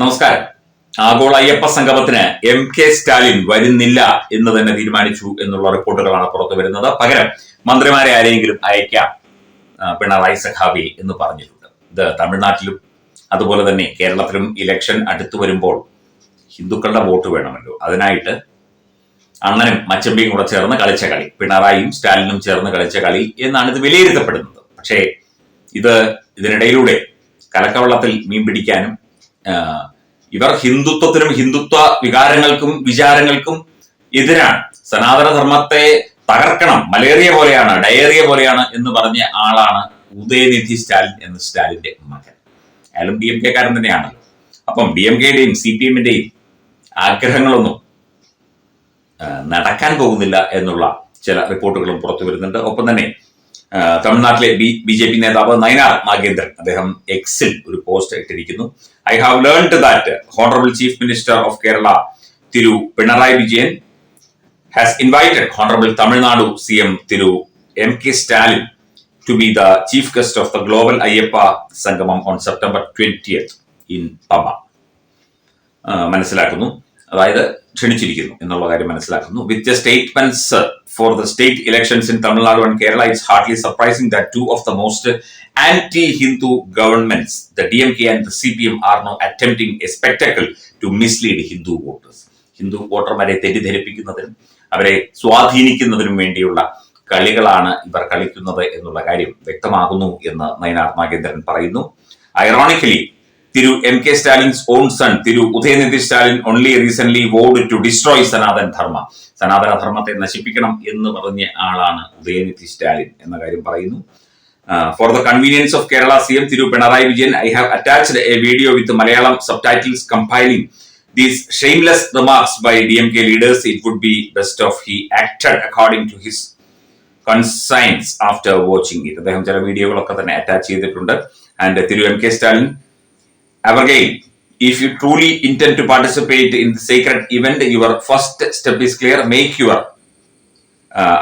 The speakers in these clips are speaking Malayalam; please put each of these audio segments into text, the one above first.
നമസ്കാരം. ആഗോള അയ്യപ്പ സംഗമത്തിന് എം കെ സ്റ്റാലിൻ വരുന്നില്ല എന്ന് തന്നെ തീരുമാനിച്ചു എന്നുള്ള റിപ്പോർട്ടുകളാണ് പുറത്തു വരുന്നത്. പകരം മന്ത്രിമാരെ ആരെയെങ്കിലും അയക്കാം പിണറായി സഖാവി എന്ന് പറഞ്ഞിട്ടുണ്ട്. ഇത് തമിഴ്നാട്ടിലും അതുപോലെ തന്നെ കേരളത്തിലും ഇലക്ഷൻ അടുത്തു വരുമ്പോൾ ഹിന്ദുക്കളുടെ വോട്ട് വേണമല്ലോ. അതിനായിട്ട് അണ്ണനും മച്ചമ്പിയും കൂടെ ചേർന്ന് കളിച്ച കളി പിണറായിയും സ്റ്റാലിനും ചേർന്ന് കളിച്ച കളി എന്നാണ് ഇത് വിലയിരുത്തപ്പെടുന്നത്. പക്ഷേ ഇത് ഇതിനിടയിലൂടെ കലക്കവള്ളത്തിൽ മീൻ പിടിക്കാനും ഇവർ ഹിന്ദുത്വത്തിനും ഹിന്ദുത്വ വികാരങ്ങൾക്കും വിചാരങ്ങൾക്കും എതിരാണ്. സനാതനധർമ്മത്തെ തകർക്കണം മലേറിയ പോലെയാണ് ഡയേറിയ പോലെയാണ് എന്ന് പറഞ്ഞ ആളാണ് ഉദയനിധി സ്റ്റാലിൻ എന്ന സ്റ്റാലിന്റെ മകൻ. അയാളും ഡി എം കെ കാരൻ തന്നെയാണല്ലോ. അപ്പം ഡി എം കെയുടെയും സി പി എമ്മിന്റെയും ആഗ്രഹങ്ങളൊന്നും നടക്കാൻ പോകുന്നില്ല എന്നുള്ള ചില റിപ്പോർട്ടുകളും പുറത്തു വരുന്നുണ്ട്. ഒപ്പം തന്നെ തമിഴ്നാട്ടിലെ ബി ബി ജെ പി നേതാവ് നയനാർ നാഗേന്ദ്രൻ. അദ്ദേഹം എക്സിൽ ഒരു പോസ്റ്റ് ഇട്ടിരിക്കുന്നു. I have learned that honourable chief minister of Kerala Thiru Pinarayi Vijayan has invited honourable Tamil Nadu C M Thiru M K Stalin to be the chief guest of the global Ayyappa Sangamam on September twentieth in Pampa മനസ്സിലാക്കുന്നു. അതായത് ക്ഷണിച്ചിരിക്കുന്നു എന്നുള്ള കാര്യം മനസ്സിലാക്കുന്നു. With statements for the state elections in Tamil Nadu and Kerala it's hardly surprising that two of the most anti Hindu governments the D M K and the C P M are now attempting a spectacle to mislead Hindu voters Hindu വോട്ടർമാരെ തെറ്റിദ്ധരിപ്പിക്കുന്നതിനും അവരെ സ്വാധീനിക്കുന്നതിനും വേണ്ടിയുള്ള കളികളാണ് ഇവർ കളിക്കുന്നത് എന്നുള്ള കാര്യം വ്യക്തമാകുന്നു എന്ന് നയനാർ നാഗേന്ദ്രൻ പറയുന്നു. Ironically Thiru M K Stalin's own son Thiru Udhayanidhi Stalin only recent vowed to destroy Sanatan Dharma Sanatana ധർമ്മത്തെ നശിപ്പിക്കണം എന്ന് പറഞ്ഞ ആളാണ് ഉദയനിധി സ്റ്റാലിൻ എന്ന കാര്യം പറയുന്നു. For the convenience of Kerala C M Thiru Pinarayi Vijayan I have attached a video with Malayalam subtitles compiling remarks by D M K leaders it would be best of he acted according to his conscience after watching it അദ്ദേഹം ചില വീഡിയോകളൊക്കെ തന്നെ അറ്റാച്ച് ചെയ്തിട്ടുണ്ട്. And Thiru M K Stalin if you truly intend to participate in the secret event your first step is clear make your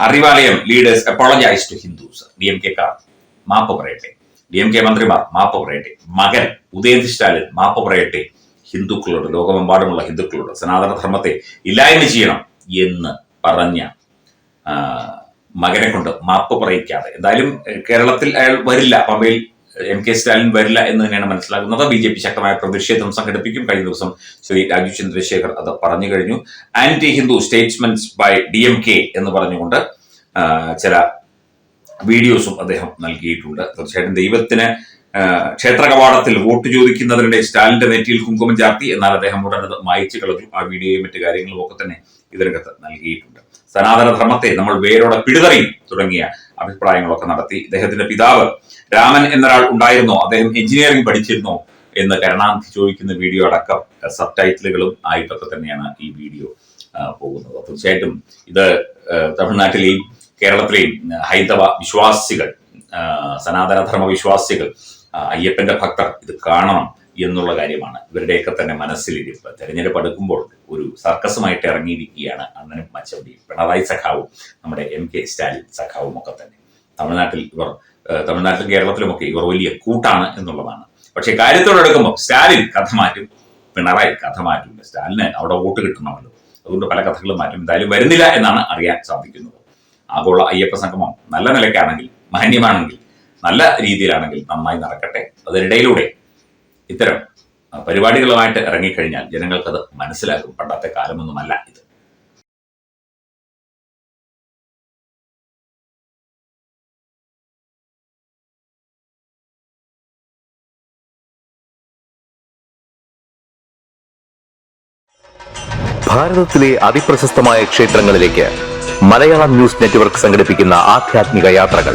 Arivalayam leaders apologise to Hindus D M K car മാപ്പ് പറയട്ടെ. ഡി എം കെ മന്ത്രിമാർ മാപ്പ് പറയട്ടെ. മകൻ ഉദയനിധി സ്റ്റാലിൻ മാപ്പ് പറയട്ടെ. ഹിന്ദുക്കളോട് ലോകമെമ്പാടുമുള്ള ഹിന്ദുക്കളോട് സനാതന ധർമ്മത്തെ ഇല്ലായ്മ ചെയ്യണം എന്ന് പറഞ്ഞ മകനെ കൊണ്ട് മാപ്പ് പറയിക്കാതെ. എന്തായാലും കേരളത്തിൽ അയാൾ വരില്ല. പമ്പയിൽ എം കെ സ്റ്റാലിൻ വരില്ല എന്ന് തന്നെയാണ് മനസ്സിലാക്കുന്നത്. ബി ജെ പി ശക്തമായ പ്രതിഷേധം സംഘടിപ്പിക്കും? കഴിഞ്ഞ ദിവസം ശ്രീ രാജു ചന്ദ്രശേഖർ അത് പറഞ്ഞു കഴിഞ്ഞു. Anti Hindu statements by D M K എന്ന് പറഞ്ഞുകൊണ്ട് ചില വീഡിയോസും അദ്ദേഹം നൽകിയിട്ടുണ്ട്. തീർച്ചയായിട്ടും ദൈവത്തിന് ക്ഷേത്ര കവാടത്തിൽ വോട്ട് ചോദിക്കുന്നതിനിടെ സ്റ്റാലിന്റെ നെറ്റിയിൽ കുങ്കുമം ചാർത്തി എന്നാൽ അദ്ദേഹം ഉടനെ മായച്ചു കളഞ്ഞു. ആ വീഡിയോയും മറ്റു കാര്യങ്ങളും ഒക്കെ തന്നെ ഇതിനകത്ത് നൽകിയിട്ടുണ്ട്. സനാതന ധർമ്മത്തെ നമ്മൾ വേരോടെ പിടിതറിയും തുടങ്ങിയ അഭിപ്രായങ്ങളൊക്കെ നടത്തി ഇദ്ദേഹത്തിന്റെ പിതാവ് രാമൻ എന്നൊരാൾ ഉണ്ടായിരുന്നോ. അദ്ദേഹം എഞ്ചിനീയറിംഗ് പഠിച്ചിരുന്നോ എന്ന് കരുണാനിധി ചോദിക്കുന്ന വീഡിയോ അടക്കം സബ് ടൈറ്റിലുകളും ആയിട്ടൊക്കെ തന്നെയാണ് ഈ വീഡിയോ പോകുന്നത്. തീർച്ചയായിട്ടും ഇത് തമിഴ്നാട്ടിലെയും കേരളത്തിലെയും ഹൈന്ദവ വിശ്വാസികൾ സനാതനധർമ്മ വിശ്വാസികൾ അയ്യപ്പന്റെ ഭക്തർ ഇത് കാണണം എന്നുള്ള കാര്യമാണ്. ഇവരുടെയൊക്കെ തന്നെ മനസ്സിലിരിപ്പ്. തെരഞ്ഞെടുപ്പ് അടുക്കുമ്പോൾ ഒരു സർക്കസുമായിട്ട് ഇറങ്ങിയിരിക്കുകയാണ് അണ്ണനും മച്ചവടിയും പിണറായി സഖാവും നമ്മുടെ എം കെ സ്റ്റാലിൻ സഖാവും ഒക്കെ തന്നെ. തമിഴ്നാട്ടിൽ ഇവർ തമിഴ്നാട്ടിലും കേരളത്തിലുമൊക്കെ ഇവർ വലിയ കൂട്ടാണ് എന്നുള്ളതാണ്. പക്ഷെ കാര്യത്തോടെടുക്കുമ്പോൾ സ്റ്റാലിൻ കഥ മാറ്റും പിണറായി കഥ മാറ്റില്ല സ്റ്റാലിന് അവിടെ വോട്ട് കിട്ടണമല്ലോ. അതുകൊണ്ട് പല കഥകളും മാറ്റും. എന്തായാലും വരുന്നില്ല എന്നാണ് അറിയാൻ സാധിക്കുന്നത്. ആഗോള അയ്യപ്പ സംഗമം നല്ല നിലയ്ക്കാണെങ്കിൽ മാന്യമാണെങ്കിൽ നല്ല രീതിയിലാണെങ്കിൽ നന്നായി നടക്കട്ടെ. അതിനിടയിലൂടെ ഇത്തരം പരിപാടികളുമായിട്ട് ഇറങ്ങിക്കഴിഞ്ഞാൽ ജനങ്ങൾക്കത് മനസ്സിലാകും. പണ്ടത്തെ കാലമൊന്നുമല്ല ഇത്. ഭാരതത്തിലെ അതിപ്രശസ്തമായ ക്ഷേത്രങ്ങളിലേക്ക് മലയാളം ന്യൂസ് നെറ്റ്വർക്ക് സംഘടിപ്പിക്കുന്ന ആധ്യാത്മിക യാത്രകൾ.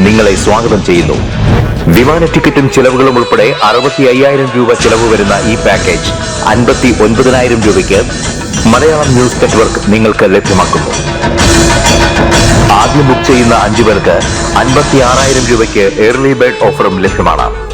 നിങ്ങളെ സ്വാഗതം ചെയ്യുന്നു. വിമാന ടിക്കറ്റും ചിലവുകളും ഉൾപ്പെടെ അറുപത്തി അയ്യായിരം രൂപ ചിലവ് വരുന്ന ഈ പാക്കേജ് അൻപത്തി ഒൻപതിനായിരം രൂപയ്ക്ക് മലയാളം ന്യൂസ് നെറ്റ്വർക്ക് നിങ്ങൾക്ക് ലഭ്യമാക്കുന്നു. ആദ്യം ബുക്ക് ചെയ്യുന്ന അഞ്ചു പേർക്ക് അൻപത്തി ആറായിരം രൂപയ്ക്ക് ഏർലി ബേർഡ് ഓഫറും ലഭ്യമാണ്.